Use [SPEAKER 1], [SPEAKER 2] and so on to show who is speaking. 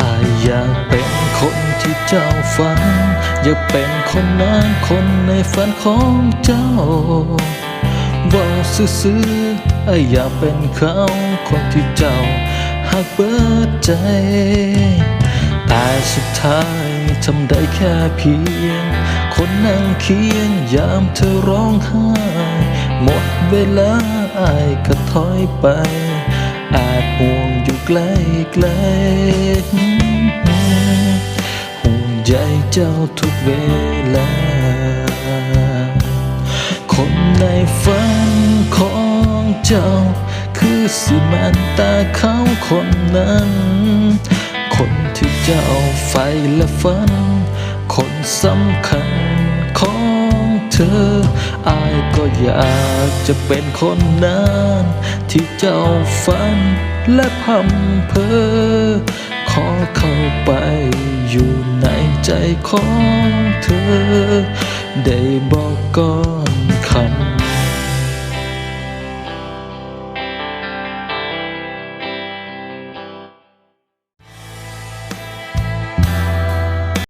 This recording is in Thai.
[SPEAKER 1] ไออยากเป็นคนที่เจ้าฝัน อยากเป็นคนนั้นคนในฝันของเจ้า ว่าซื่อๆไอ้อยากเป็นเขาคนที่เจ้าหักเบิดใจ แต่สุดท้ายทำได้แค่เพียง คนนั่งเคียงยามเธอร้องไห้ หมดเวลาอายก็ถอยไป อาจห่วงอยู่ใกล้ๆห่วงใยเจ้าทุกเวลา คนในฝันของเจ้า คือสิแมนตาเขาคนนั้น คนที่เจ้าใฝ่และฝัน คนสำคัญของ อ อายก็อยากจะเป็นคนนั้นที่เจ้าฝันและพำเพอ ขอเข้าไปอยู่ในใจของเธอ ได้บอกก่อน